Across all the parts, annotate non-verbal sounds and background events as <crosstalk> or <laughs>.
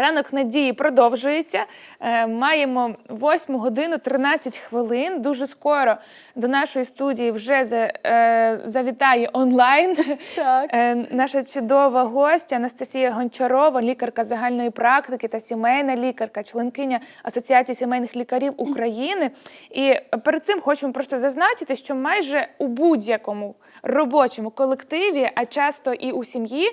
Ранок надії продовжується. Е, Маємо 8 годину 13 хвилин. Дуже скоро до нашої студії вже е, завітає онлайн Так. е, наша чудова гостя Анастасія Гончарова, лікарка загальної практики та сімейна лікарка, членкиня Асоціації сімейних лікарів України. І перед цим хочемо просто зазначити, що майже у будь-якому робочому колективі, а часто і у сім'ї,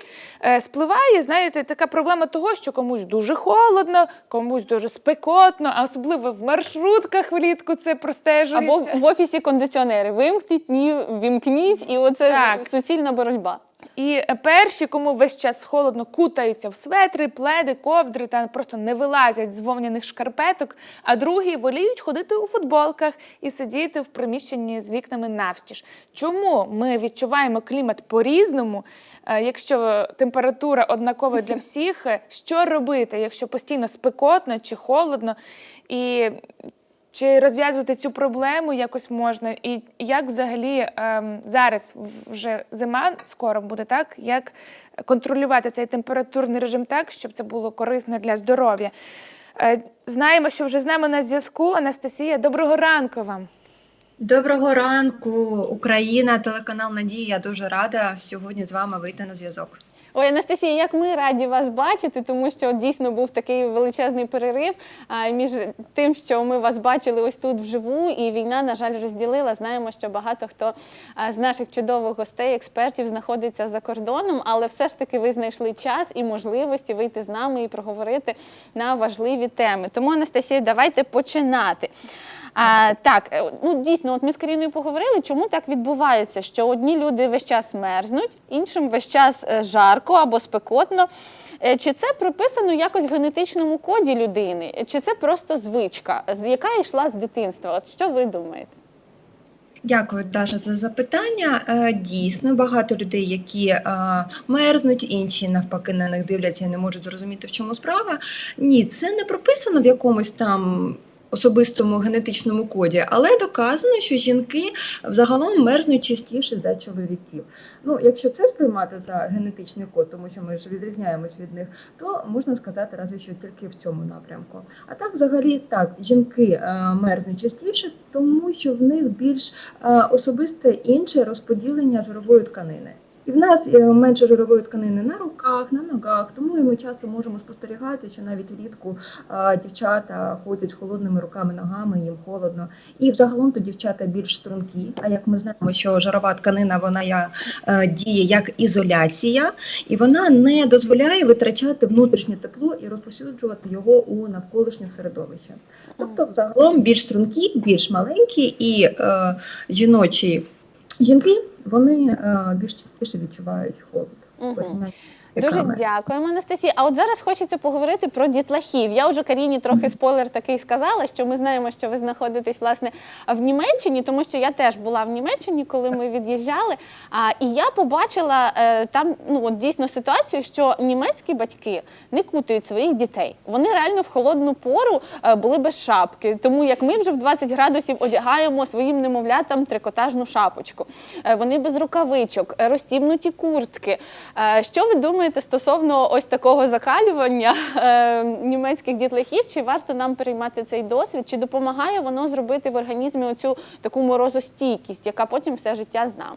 спливає, знаєте, така проблема того, що комусь дуже холодно, комусь дуже спекотно, а особливо в маршрутках влітку це простежується. Або в офісі кондиціонери. Вимкніть, ні, вімкніть, і оце Так. суцільна боротьба. І перші, кому весь час холодно, кутаються в светри, пледи, ковдри та просто не вилазять з вовняних шкарпеток, а другі воліють ходити у футболках і сидіти в приміщенні з вікнами навстіж. Чому ми відчуваємо клімат по-різному, Е, якщо температура однакова для всіх? е, Що робити, якщо постійно спекотно чи холодно? І чи розв'язувати цю проблему якось можна? І як взагалі ем, зараз вже зима скоро буде так? Як контролювати цей температурний режим так, щоб це було корисно для здоров'я? Е, знаємо, що вже з нами на зв'язку. Анастасія, доброго ранку вам. Доброго ранку, Україна, телеканал Надія. Я дуже рада сьогодні з вами вийти на зв'язок. Ой, Анастасія, як ми раді вас бачити, тому що дійсно був такий величезний перерив між тим, що ми вас бачили ось тут вживу, і війна, на жаль, розділила. Знаємо, що багато хто з наших чудових гостей, експертів знаходиться за кордоном, але все ж таки ви знайшли час і можливості вийти з нами і проговорити на важливі теми. Тому, Анастасія, давайте починати. А, так, е, ну дійсно, от ми з Каріною поговорили, чому так відбувається, що одні люди весь час мерзнуть, іншим весь час е, жарко або спекотно. Е, Чи це прописано якось в генетичному коді людини, чи це просто звичка, яка йшла з дитинства? От що ви думаєте? Дякую, Даша, за запитання. Дійсно, багато людей, які мерзнуть, інші навпаки на них дивляться і не можуть зрозуміти, в чому справа. Ні, це не прописано в якомусь там. Особистому генетичному коді, але доказано, що жінки взагалом мерзнуть частіше за чоловіків. Ну, якщо це сприймати за генетичний код, тому що ми ж відрізняємось від них, то можна сказати разве що тільки в цьому напрямку. А так, взагалі, так, жінки е, мерзнуть частіше, тому що в них більш е, особисте інше розподілення жирової тканини. І в нас е, менше жирової тканини на руках, на ногах, тому ми часто можемо спостерігати, що навіть влітку дівчата ходять з холодними руками, ногами, їм холодно. І взагалом то дівчата більш стрункі. А як ми знаємо, що жирова тканина вона е, діє як ізоляція, і вона не дозволяє витрачати внутрішнє тепло і розповсюджувати його у навколишнє середовище. Тобто, взагалом більш стрункі, більш маленькі і е, жіночі жінки вони е, більш частіше відчувають холод. Мгм. Дуже чоловіками. дякуємо, Анастасія. А от зараз хочеться поговорити про дітлахів. Я вже Каріні трохи спойлер такий сказала, що ми знаємо, що ви знаходитесь власне в Німеччині, тому що я теж була в Німеччині, коли ми від'їжджали. А, і я побачила е, там ну от дійсно ситуацію, що німецькі батьки не кутають своїх дітей. Вони реально в холодну пору е, були без шапки. Тому як ми вже в 20 градусів одягаємо своїм немовлятам трикотажну шапочку. Е, вони без рукавичок, е, розтібнуті куртки. Е, що ви думаєте стосовно ось такого закалювання <laughs> е, німецьких дітлахів? Чи варто нам переймати цей досвід? Чи допомагає воно зробити в організмі оцю таку морозостійкість, яка потім все життя з нами?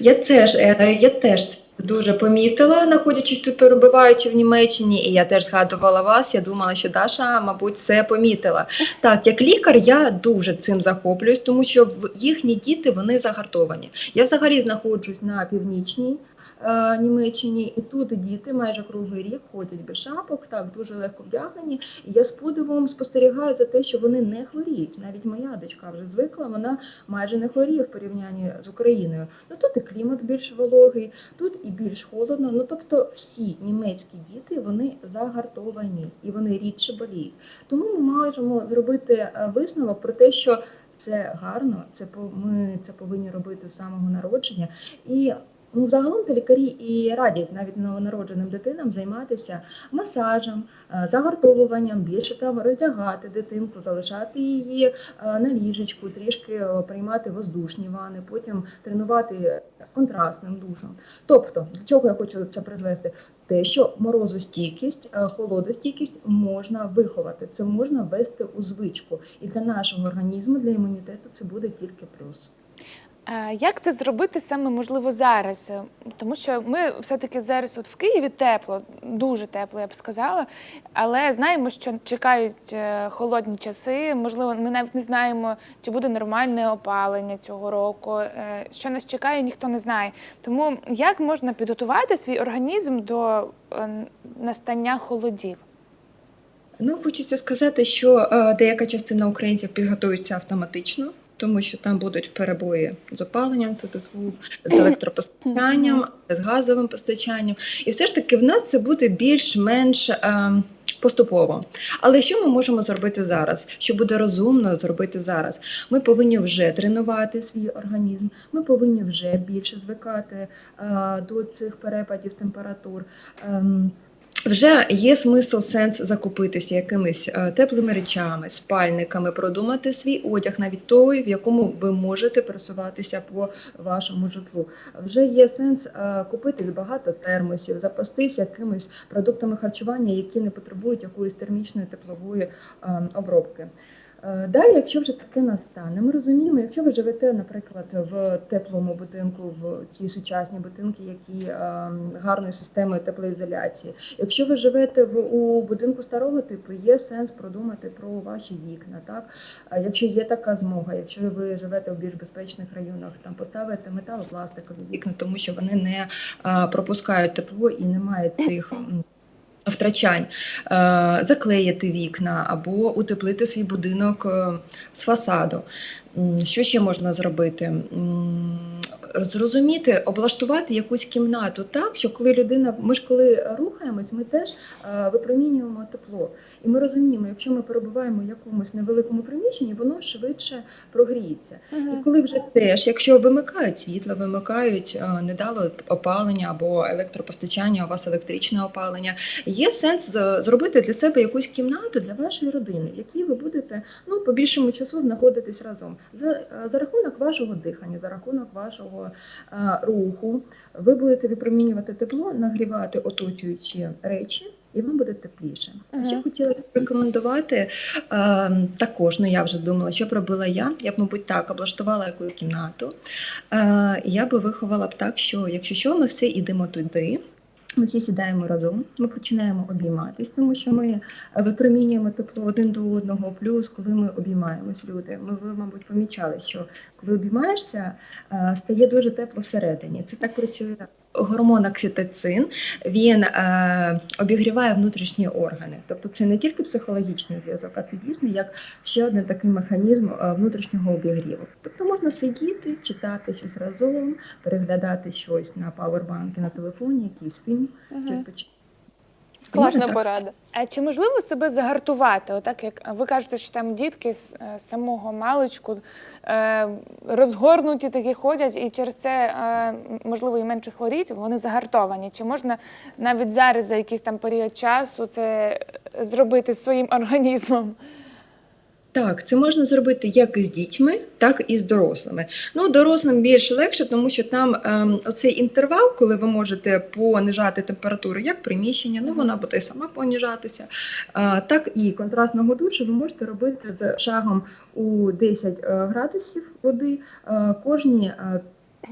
Я теж е, я теж дуже помітила, знаходячись тут перебуваючи в Німеччині, і я теж згадувала вас. Я думала, що Даша, мабуть, це помітила. Так, як лікар, я дуже цим захоплююсь, тому що їхні діти вони загартовані. Я взагалі знаходжусь на північній. Е, Німеччині, і тут діти майже круглий рік ходять без шапок, так дуже легко вдягнені. І я з подивом спостерігаю за те, що вони не хворіють. Навіть моя дочка вже звикла, вона майже не хворіє в порівнянні з Україною. Ну тут і клімат більш вологий, тут і більш холодно. Ну тобто всі німецькі діти вони загартовані і вони рідше боліють. Тому ми можемо зробити е, висновок про те, що це гарно, це ми це повинні робити з самого народження. І Ну, загалом то лікарі і радять навіть новонародженим дитинам займатися масажем, е, загортовуванням, більше там роздягати дитинку, залишати її е, на ліжечку, трішки е, приймати воздушні вани, потім тренувати контрастним душем. Тобто, до чого я хочу це призвести? Те, що морозостійкість, холодостійкість можна виховати, це можна ввести у звичку. І для нашого організму, для імунітету це буде тільки плюс. Як це зробити саме можливо зараз? Е, Тому що ми все-таки зараз от в Києві тепло, дуже тепло, я б сказала. Але знаємо, що чекають е, холодні часи. Можливо, ми навіть не знаємо, чи буде нормальне опалення цього року. Е, Що нас чекає, ніхто не знає. Тому як можна підготувати свій організм до настання холодів? Ну, хочеться сказати, що деяка частина українців підготується автоматично, тому що там будуть перебої з опаленням, з електропостачанням, з газовим постачанням. І все ж таки в нас це буде більш-менш. Е, Поступово, але що ми можемо зробити зараз? Що буде розумно зробити зараз? Ми повинні вже тренувати свій організм. Ми повинні вже більше звикати е, до цих перепадів температур. Ем, вже є смисл сенс закупитися якимись е, теплими речами, спальниками, продумати свій одяг, навіть той, в якому ви можете пересуватися по вашому житлу. Вже є сенс е, купити багато термосів, запастись якимись продуктами харчування, які не потребують якоїсь термічної теплової е, обробки. Е, Далі, якщо вже таке настане, ми розуміємо, якщо ви живете, наприклад, в теплому будинку, в ці сучасні будинки, які е, гарною системою теплоізоляції. Якщо ви живете в у будинку старого типу, є сенс продумати про ваші вікна. Так, якщо є така змога, якщо ви живете в більш безпечних районах, там поставити металопластикові вікна, тому що вони не е, пропускають тепло і немає цих. Втрачань, Е, заклеїти вікна або утеплити свій будинок е, з фасаду. Що ще можна зробити? Зрозуміти, облаштувати якусь кімнату так, що коли людина, ми ж коли рухаємось, ми теж е, випромінюємо тепло. І ми розуміємо, якщо ми перебуваємо в якомусь невеликому приміщенні, воно швидше прогріється. І коли вже теж, якщо вимикають світло, вимикають е, недало опалення або електропостачання, у вас електричне опалення, є сенс зробити для себе якусь кімнату для вашої родини, в якій ви будете ну по більшому часу знаходитись разом за, е, за рахунок вашого дихання, за рахунок вашого е, руху. Ви будете випромінювати тепло, нагрівати оточуючі речі. І вам буде тепліше. А ще хотіла рекомендувати е, також. Ну я вже думала, що б робила я. Я б, мабуть, так облаштувала якусь кімнату. Е, я би виховала б так, що якщо що, ми всі йдемо туди. Ми всі сідаємо разом, ми починаємо обійматись, тому що ми випромінюємо тепло один до одного. Плюс, коли ми обіймаємось, люди, ми ви, мабуть, помічали, що коли обіймаєшся, стає дуже тепло всередині. Це так працює гормон окситоцин. Він е, обігріває внутрішні органи. Тобто, це не тільки психологічний зв'язок, а це дійсно як ще один такий механізм е, внутрішнього обігріву. Тобто можна сидіти, читати щось разом, переглядати щось на павербанки на телефоні, якийсь фільм. щось почитати. Класна порада. А чи можливо себе загартувати? Отак як ви кажете, що там дітки з е, самого маличку е, розгорнуті такі ходять, і через це е, можливо і менше хворіють, вони загартовані. Чи можна навіть зараз за якийсь там період часу це е, зробити своїм організмом? Так, це можна зробити як з дітьми, так і з дорослими. Ну, дорослим більш легше, тому що там ем, оцей інтервал, коли ви можете понижати температуру, як приміщення, ну вона буде сама поніжатися. Е, так і контрастного душу ви можете робити з шагом у 10 е, градусів води е, кожні.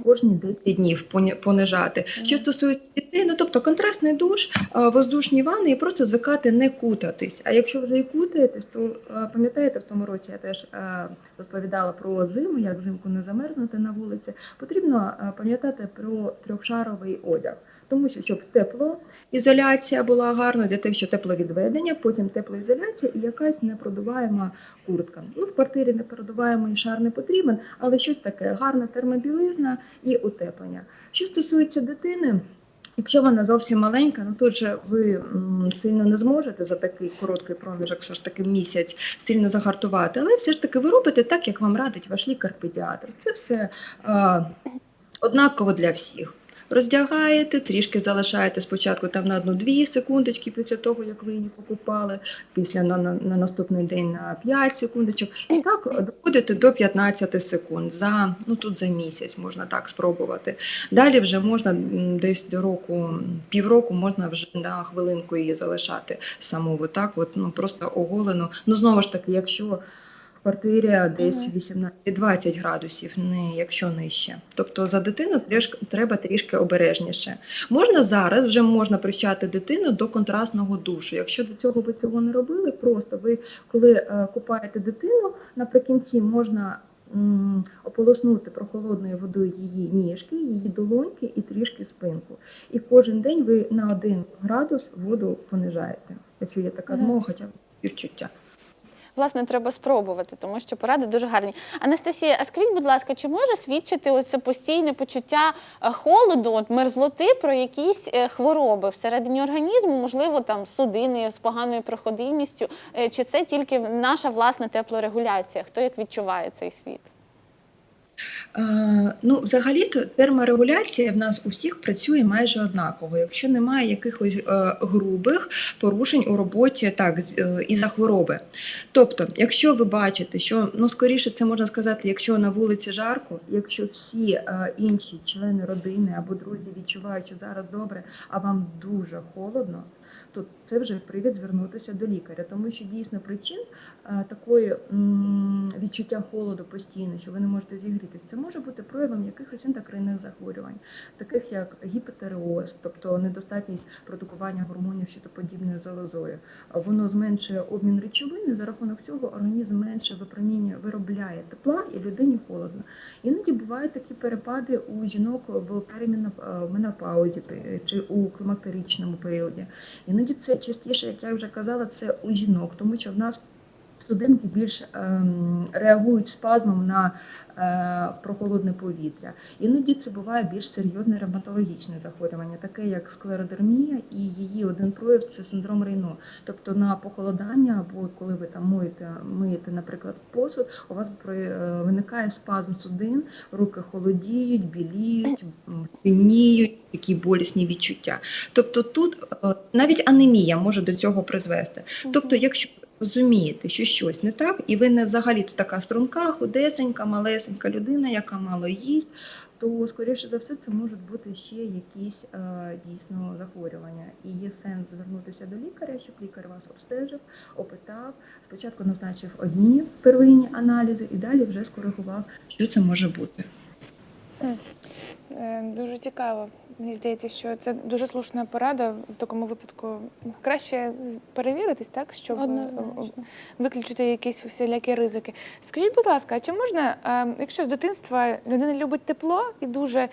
Кожні 10 днів понижати. Що стосується дітей, ну тобто контрастний душ, е, воздушні ванни і просто звикати не кутатись. А якщо вже і кутаєтесь, то е, пам'ятаєте, в тому році я теж е, розповідала про зиму, як взимку не замерзнути на вулиці. Потрібно пам'ятати про трьохшаровий одяг. Тому що щоб теплоізоляція була гарна, для того, що тепловідведення, потім теплоізоляція і якась непродуваєма куртка. Ну, в квартирі непродуваємий шар не потрібен, але щось таке гарна термобілизна і утеплення. Що стосується дитини. Якщо вона зовсім маленька, ну тут же ви сильно не зможете за такий короткий проміжок, все ж таки місяць сильно загартувати, але все ж таки ви робите так, як вам радить ваш лікар-педіатр. Це все е, однаково для всіх. Роздягаєте, трішки залишаєте спочатку там на одну-дві секундочки після того, як ви її покупали, після на, на, на наступний день на 5 секундочок. І так доходите до 15 секунд за ну тут за місяць можна так спробувати. Далі вже можна десь до року, півроку можна вже на хвилинку її залишати саму. Отак, от ну просто оголену. Ну знову ж таки, якщо квартирі десь 18-20 градусів, не якщо нижче. Тобто за дитину трішки треба трішки обережніше. Можна зараз вже можна привчати дитину до контрастного душу. Якщо до цього ви цього не робили, просто ви коли е, купаєте дитину, наприкінці можна. Ополоснути прохолодною водою її ніжки, її долоньки і трішки спинку. І кожен день ви на один градус воду понижаєте, якщо є така змога, хоча б відчуття. Власне, треба спробувати, тому що поради дуже гарні. Анастасія, а скажіть, будь ласка, чи може свідчити оце постійне почуття е, холоду, от мерзлоти про якісь е, хвороби всередині організму, можливо, там судини з поганою проходимістю, Е, чи це тільки наша власна теплорегуляція? Хто як відчуває цей світ? Е, Ну, взагалі-то терморегуляція в нас усіх працює майже однаково, якщо немає якихось е, грубих порушень у роботі так, е, із-за хвороби. Тобто, якщо ви бачите, що ну скоріше це можна сказати, якщо на вулиці жарко, якщо всі інші члени родини або друзі відчувають, що зараз добре, а вам дуже холодно. То це вже привід звернутися до лікаря, тому що дійсно причин е, такої відчуття холоду постійно, що ви не можете зігрітися, це може бути проявом якихось ендокринних захворювань, таких як гіпотереоз, тобто недостатність продукування гормонів щитоподібною залозою. Воно зменшує обмін речовин, і за рахунок цього організм менше випромінює, виробляє тепла і людині холодно. Іноді бувають такі перепади у жінок в переменопаузі чи у клімактеричному періоді. Іноді це частіше, як я вже казала, це у жінок, тому що в нас судинки більш ем, реагують спазмом на е, прохолодне повітря. Іноді це буває більш серйозне ревматологічне захворювання, таке як склеродермія, і її один прояв це синдром Рейно. Тобто на похолодання, або коли ви там моєте, миєте, наприклад, посуд, у вас е, виникає спазм судин, руки холодіють, біліють, м, синіють, такі болісні відчуття. Тобто тут е, навіть анемія може до цього призвести. Тобто, якщо розумієте, що щось не так, і ви не взагалі така струнка, худесенька, малесенька людина, яка мало їсть, то скоріше за все це можуть бути ще якісь е, дійсно захворювання. І є сенс звернутися до лікаря, щоб лікар вас обстежив, опитав, спочатку назначив одні первинні аналізи і далі вже скоригував, що це може бути. Дуже цікаво. Мені здається, що це дуже слушна порада в такому випадку. Краще перевіритись, так, щоб е, Однозначно. виключити якісь всілякі ризики. Скажіть, будь ласка, а чи можна, е, якщо з дитинства людина любить тепло і дуже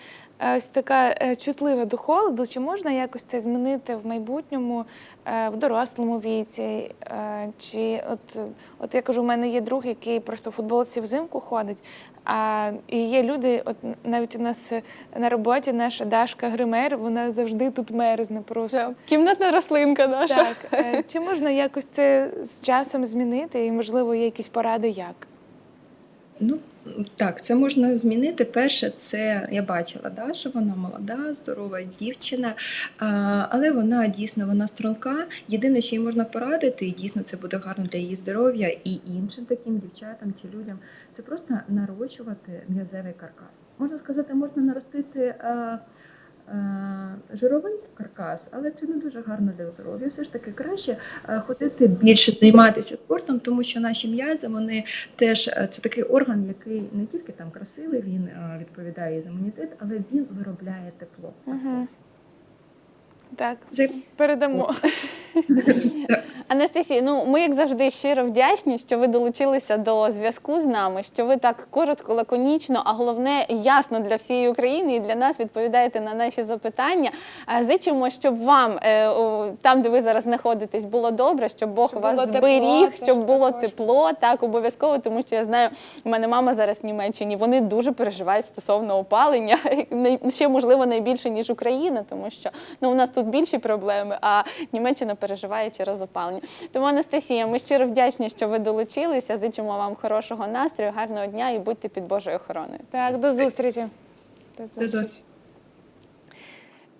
ось така е, чутлива до холоду, чи можна якось це змінити в майбутньому, е, в дорослому віці? Е, Чи от, е, от я кажу, у мене є друг, який просто в футболці взимку ходить. А і є люди, от навіть у нас е, на роботі наша Дашка Гример, вона завжди тут мерзне просто. Кімнатна рослинка наша. Так, е, чи можна якось це з часом змінити, і можливо є якісь поради як? Ну так, це можна змінити. Перше, це я бачила, да, що вона молода, здорова дівчина, але вона дійсно вона струнка. Єдине, що їй можна порадити, і дійсно це буде гарно для її здоров'я і іншим таким дівчатам чи людям, це просто нарощувати м'язевий каркас. Можна сказати, можна наростити. Е, Жировий каркас, але це не дуже гарно для здоров'я. Все ж таки краще е, ходити більше займатися спортом, тому що наші м'язи вони теж е, це такий орган, який не тільки там красивий, він відповідає за імунітет, але він виробляє тепло. Угу. Так, Це передамо. <laughs> Анастасія, ну ми як завжди щиро вдячні, що ви долучилися до зв'язку з нами, що ви так коротко, лаконічно, а головне ясно для всієї України і для нас відповідаєте на наші запитання. Зичимо, щоб вам е, там, де ви зараз знаходитесь, було добре, щоб Бог Щоб вас було тепло, зберіг, щоб було також. тепло, так обов'язково, тому що я знаю, у мене мама зараз в Німеччині. Вони дуже переживають стосовно опалення, <laughs> Най- ще можливо найбільше ніж Україна, тому що ну у нас тут більші проблеми, а Німеччина переживає через опалення. Тому Анастасія, ми щиро вдячні, що ви долучилися. Зичимо вам хорошого настрою, гарного дня і будьте під Божою охороною. Так, до зустрічі. До зустрічі.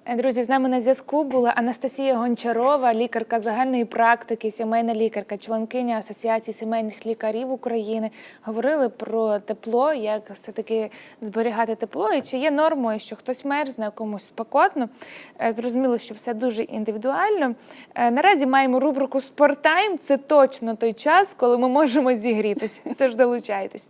Е, Друзі, з нами на зв'язку була Анастасія Гончарова, лікарка загальної практики, сімейна лікарка, членкиня Асоціації сімейних лікарів України. Говорили про тепло, як все-таки зберігати тепло, і чи є нормою, що хтось мерзне, комусь спекотно. Е, Зрозуміло, що все дуже індивідуально. Е, Наразі маємо рубрику Спорттайм. Це точно той час, коли ми можемо зігрітися. Тож долучайтесь.